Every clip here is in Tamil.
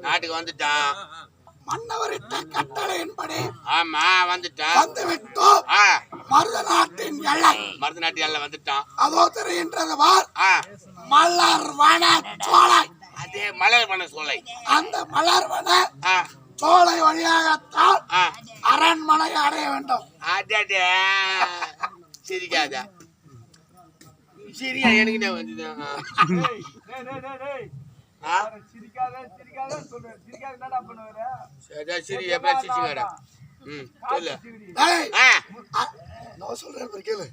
நாட்டுக்கு வந்துட்டான். மன்னவரிட்ட கட்டளையின்படி ஆமா வந்துட்டான். வந்து விட்டோம் மருத நாட்டின் எல்லை. மருத நாட்டு எல்லாம் வந்துட்டான். அதோ தெரிகின்றது ஆ. மலர் வன சோலை. அதே மலர் பண்ண சோலை. அந்த மலர் வன சோலை வழியாகத்தான் அரண்மனை அடைய வேண்டும். அடடே. சிரிக்காத. சரியா எனக்கு என்ன வந்தது? சரி எப்ப சிரிச்சுக்கடா ம் சொல்லு. நான் சொல்றேன் கேளு?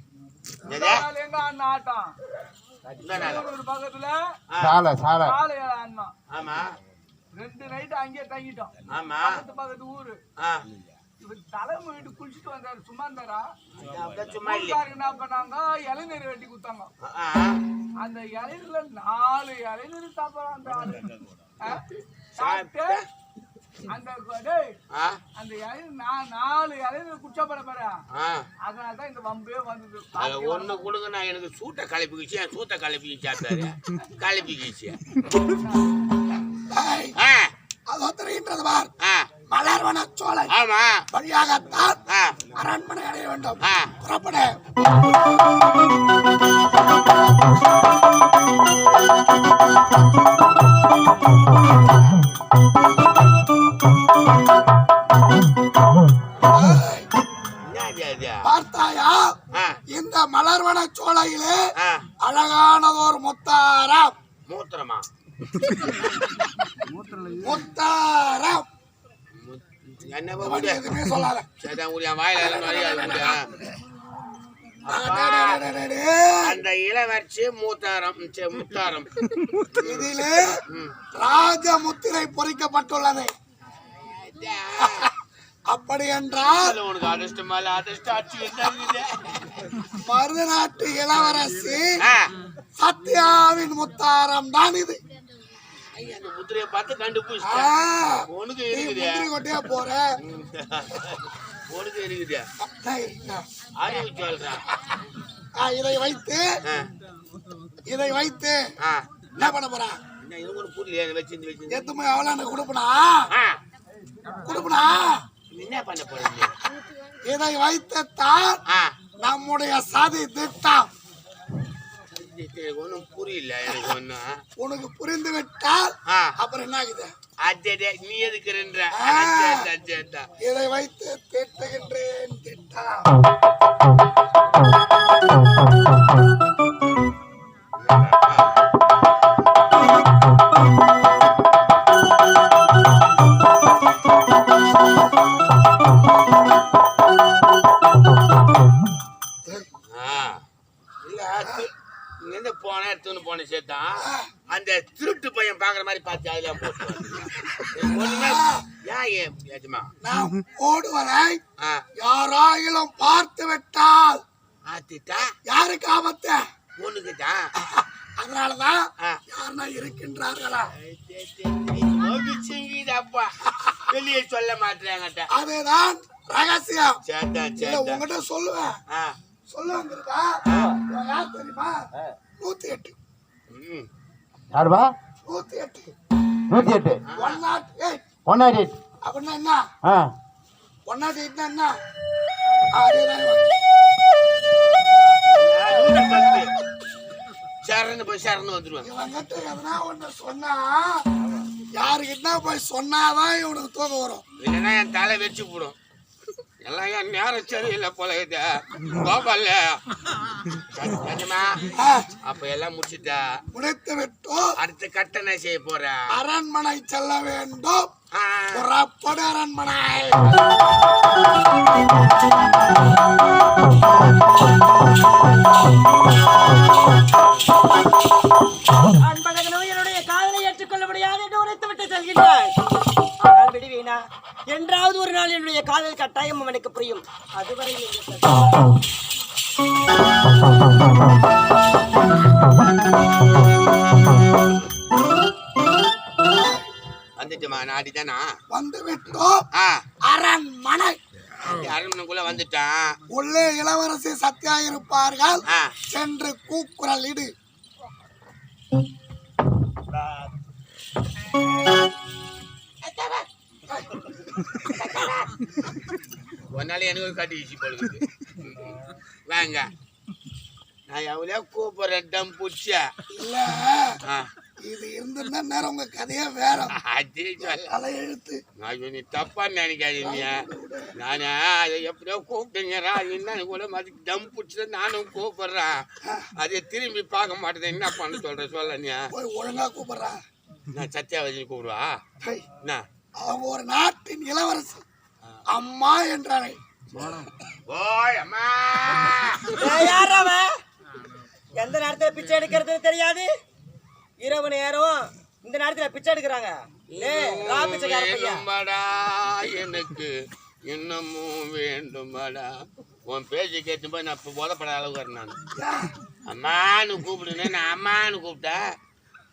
ஆ, சாலை சாலை. ஆமா. ரெண்டு நைட்டு அங்கேயே தங்கிட்டோம். ஆமா. பக்கத்து பக்கத்து ஊரு. இவர் தலைமை வீட்டு குளிச்சுட்டு வந்தாரு. சும்மா இருந்தாரா? சும்மா என்ன பண்ணாங்க? இளநீர் வெட்டி கொடுத்தாங்க. அந்த இளநீர்ல நாலு இளநீர் சாப்பிடலாம் அந்த ஆளு. அந்த அந்த நாலு இளநீர் குடிச்சா போற பாரு. அதனால தான் இந்த வம்பே வந்தது. அது ஒண்ணு கொடுங்க நான் எனக்கு சூட்டை கலப்பிக்கிச்சு சூட்டை கலப்பிக்கிச்சு கலப்பிக்கிச்சு டேய், ஆ. அதோ தெரிகின்றது வார் ஆ. மலர் வன சோலை ஆமா. வழியாகத்தான் அரண்மனை அடைய வேண்டும். புறப்படு. பார்த்தாயா? இந்த மலர்வன சோலையிலே அழகானதோர் முத்தாரம். மூத்திரமா? முத்தாரம். என்ன எதுவுமே சொல்லாத. வாயில. அந்த இளவரசி மூத்தாரம் சே, முத்தாரம். இதிலே ம். ராஜ முத்திரை பொறிக்கப்பட்டுள்ளது அப்படி என்றால் உனக்கு அதிர்ஷ்டம் மேல அதிர்ஷ்டம் அச்சு என்ன மருதநாட்டு இளவரசி சத்யாவின் முத்தாரம் தான் இது. அந்த முத்திரையை பார்த்து கண்டுபிடிச்சிட்டேன் உனக்கு இருக்குது கொட்டையா போற? உனக்கு இருக்குது அறிவு சொல்றேன் இதை வைத்து இதை வைத்து. என்ன பண்ண போற? ஒண்ணு புரியல வச்சு வச்சு எத்து போய் அவளாண்ட கொடுப்பனா? கொடுப்பனா? என்ன பண்ண போறீங்க இதை ஆ. நம்முடைய சதி திட்டம். ஒண்ணும் புரியல எனக்கு ஒண்ணும் உனக்கு புரிந்து விட்டால் அப்புறம் என்ன ஆகுது அடடே நீ எதுக்குறன்ற இதை வைத்து திட்டுகின்றேன் திட்டம் ஏஜமா நாம் ஓடுவதை ஆ. யாராயிலும் பார்த்து விட்டால் ஆத்திட்டா யாருக்கு ஆபத்து? ஒண்ணுக்குதான் அதனாலதான் ஆ. யாருன்னா இருக்கின்றார்களா? அப்பா வெளியே சொல்ல மாட்டேங்கட்ட அதுதான் ரகசியம். சேட்டா இல்ல சேட்டா. உங்ககிட்ட சொல்லுவேன். ஆ. சொல்ல வந்திருக்கா? யார் தெரியுமா? நூத்தி எட்டு ம். யாருப்பா? நூத்தி எட்டு நூற்றி எட்டு one nought eight one nought eight அப்படின்னா என்ன? ஆ. ஒன் நாட் எயிட்னா என்ன சரணு போய் சரணு வந்துருவாங்க. எதனா ஒண்ணு சொன்னா யாருக்கிட்ட போய் சொன்னாதான் இவனுக்கு தூக்கம் வரும். இல்லைன்னா என் தலை வச்சு போடும். எல்லாம் என் நேரம் சரியில்லை போல இது. ஆ, அப்ப எல்லாம் முடிச்சுட்டா? முடித்து விட்டோம். அடுத்த கட்டணை செய்ய போற? அரண்மனை செல்ல வேண்டும். புறப்படு அரண்மனை என்னுடைய காதலை ஏற்றுக்கொள்ள முடியாது என்று உரைத்து விட்டு செல்கின்றான் ஆனால் விடுவீனா என்றாவது ஒரு நாள் என்னுடைய காதல் கட்டாயம் அவனுக்கு புரியும். அதுவரை நீங்கள் சற்று- வந்துட்டுமா நாடி தானா வந்து விட்டோம் அரண்மனை அரண்மனைக்குள்ள வந்துட்டான். உள்ளே இளவரசி சத்யா இருப்பார்கள். சென்று கூக்குரல் இடு. நாள் எனக்கு கட்டி வீசி போடுது வாங்க. நான் எவ்வளோ கூப்பிடுறேன் டம் புடிச்சா இல்ல. இது இருந்திருந்தா நேரம் உங்க கதையே வேற. தலை எழுத்து நான் நீ தப்பா நினைக்காதீங்க. நானே அதை எப்படியோ கூப்பிட்டீங்கடா என்ன கூட மாதிரி டம் பிடிச்சத நானும் கூப்பிடுறேன். அதை திரும்பி பார்க்க மாட்டேன். என்ன பண்ண சொல்ற சொல்ல நீ? போய் ஒழுங்கா கூப்பிடுறான் நான் சத்தியாவதி கூப்பிடுவா? என்ன? அவங்க ஒரு நாட்டின் இளவரசி அம்மா என்றாரை எந்த நேரத்துல பிச்சை எடுக்கிறது தெரியாது? இரவு நேரம் இந்த நேரத்துல பிச்சை எடுக்கிறாங்க. எனக்கு இன்னமும் வேண்டுமாடா. உன் பேச்சு கேட்டு போய் நான் இப்போ போதப்பட அளவுக்கு நான். அம்மான்னு கூப்பிடுனேன் நான் அம்மான்னு கூப்பிட்டேன்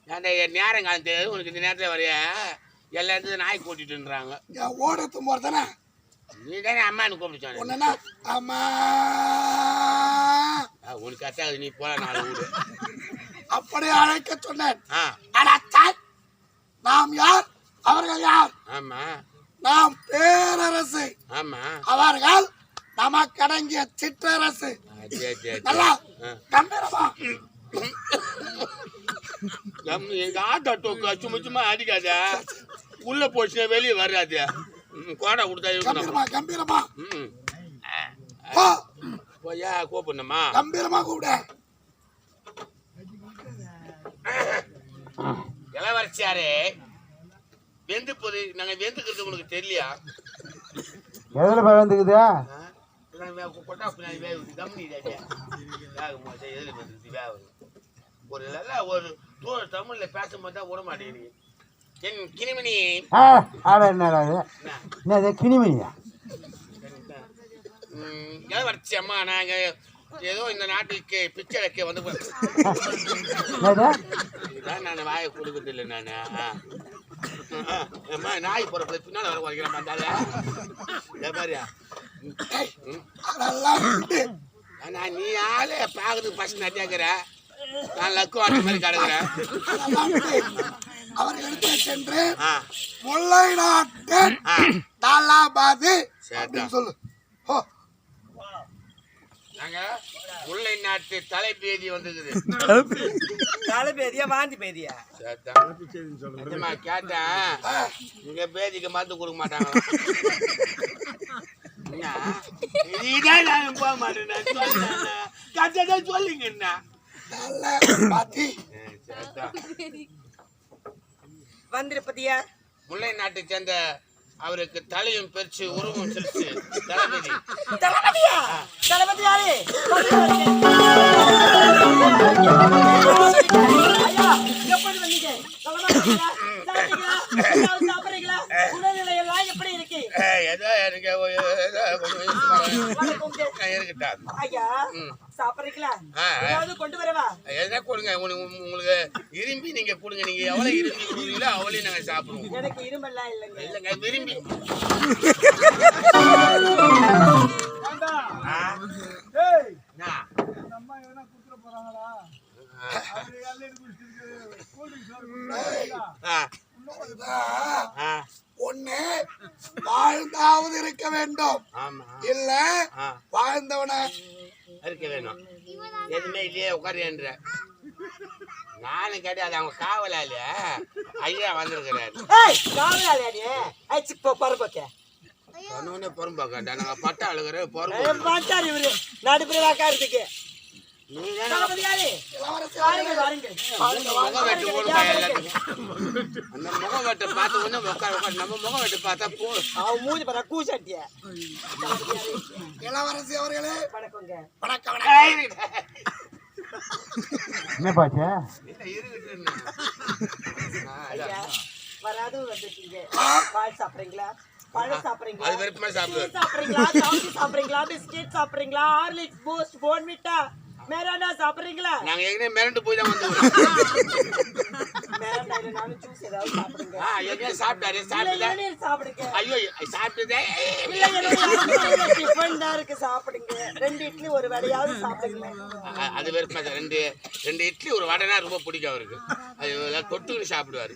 நான் என் நேரம் காலம் தெரியாது உனக்கு இந்த நேரத்தில் வரைய? எல்லா இடத்துல நாய் கூட்டிட்டுன்றாங்க. என் ஓடத்தும் போறதானே நீ தானே அம்மான்னு கூப்பிட்டு சொன்ன. அம்மா. உனக்கு கத்தாது நீ போல நாலு வீடு அப்படி அழைக்க சொன்னேன். ஆ. அடச்சாய் நாம் யார்? அவர்கள் யார்? நாம் பேரரசு. அவர்கள் நமக்கடங்கிய சிற்றரசு. நல்லா கம்பீரமா. நம்ம எங்க ஆட்டோ டோக்கு சும்மா சும்மா அடிக்காத. உள்ள போச்சுன்னா வெளியே வராது. கோடை கொடுத்தா கம்பீரமா போயா கூப்பிடணுமா? கம்பீரமா கூப்பிட. இளவரசியாரே வெந்து போது நாங்க வெந்துக்கிறது உனக்கு தெரியலையா? எதில் போய் வந்துக்குது? கொட்டா பின்னாடி வேகுது. கம்முனு இரு அப்படியே. வேகும் போது எதுல வந்துருது, வேகுது. ஒரு நல்ல ஒரு தூர தமிழ்ல பேசும்போது தான் விட மாட்டேங்குது என் கிணிமணி ஆட என்னடா என்ன? கிணிமணியா இளவரசி அம்மா நாங்க ஏதோ இந்த நாட்டுக்கு பிச்சை வைக்க வந்து நான் வாயை கொடுக்கறது இல்லை நான். நாய் போற பின்னால வர குறைக்கிறேன் வந்தால இந்த மாதிரியா நான் நீ ஆளே பார்க்கறதுக்கு ஃபர்ஸ்ட் நட்டியாக்குற நான் லக்கு அந்த மாதிரி கிடக்குறேன் அவர்களிடத்தில் சென்று ஆ. முல்லை நாட்டு தாலாபாது சொல்லு. ஓ நாங்க முல்லை நாட்டு தலைப்பேதி வந்தது கால பேதியா வாந்தி பேதியா நிஜமா கேட்டேன் இங்க பேதிக்கு மருந்து கொடுக்க மாட்டாங்க? இதான் நான் போக மாட்டேன் சொல்லுங்க என்ன? வந்திருப்பதியா முல்லை நாட்டை சேர்ந்த அவருக்கு தலையும் பெருச்சு உருவம் சிரிச்சு தளபதி. தளபதியா? தளபதி யாரு? எப்படி வந்தீங்க? உடல்நிலை எல்லாம் இருக்கு? ஏதோ எனக்கு ஒரு- ஏதோ கொஞ்சம் வணக்கம் இருக்கட்டா ஐயா. சாப்பிடுறீங்களா. ஏதாவது கொண்டு வரவா? எதனா கொடுங்க. உங்களுக்கு விரும்பி நீங்க கொடுங்க. நீங்க எவ்வளவு விரும்பி கொடுக்குறீங்களோ அவ்வளவு நாங்க சாப்பிடுவோம். எனக்கு இருமெல்லாம் இல்லைங்க. இல்லைங்க விரும்பி. ஏண்டா? வாழ்ந்தாவது இருக்க வேண்டும். ஆமா. இல்ல வாழ்ந்தவன இருக்க வேணும். எதுவுமே இல்லையே உட்காருன்ற நானும் கிடையாது அவங்க காவலாளி ஐயா வந்திருக்கிறாரு. ஏய் காவலாளியா நீ ஐ சிக் போ பரபோக்கே சொன்னோடனே பொறுப்பாக்கண்டா நாங்க பட்ட அழுகிற பொறுப்பு பார்த்தாரு இவரு. நடுப்புற அந்த முகம் வெட்டை பார்த்த உடனே உட்கார உட்கார் நம்ம முகம் வெட்டு பார்த்தா போ அவன் மூஞ்சி பாரு கூசாட்டிய இளவரசி அவர்களே வணக்கங்க. வணக்கம் வணக்கம். என்ன வராது வந்துட்டீங்க. பால் சாப்பிடுறீங்களா? பழம் சாப்பிடுறீங்களா? அது டீ சாப்பிடுறீங்களா? சாப்பிடுறீங்களா? பிஸ்கெட் சாப்பிடுறீங்களா? ஹார்லிக்ஸ் பூஸ்ட் போன்விட்டா மேரானா சாப்பிடுறீங்களா? நாங்க ஏற்கனவே மிரண்டு போய் தான் வந்து ஏதாவது சாப்பிடுங்க. ஆ சாப்பிட்டாரு? சாப்பிட்டுதா இளநீர் சாப்பிடுங்க. ஐயோ சாப்பிட்டுதே. இல்ல, அரசாங்க டிஃபன் தான் இருக்கு சாப்பிடுங்க. ரெண்டு இட்லி ஒரு வடையாவது சாப்பிடுங்க அது வெறுப்பா ரெண்டு ரெண்டு இட்லி ஒரு வடைனா ரொம்ப பிடிக்கும் அவருக்கு. அது தொட்டுக்கிட்டு சாப்பிடுவாரு.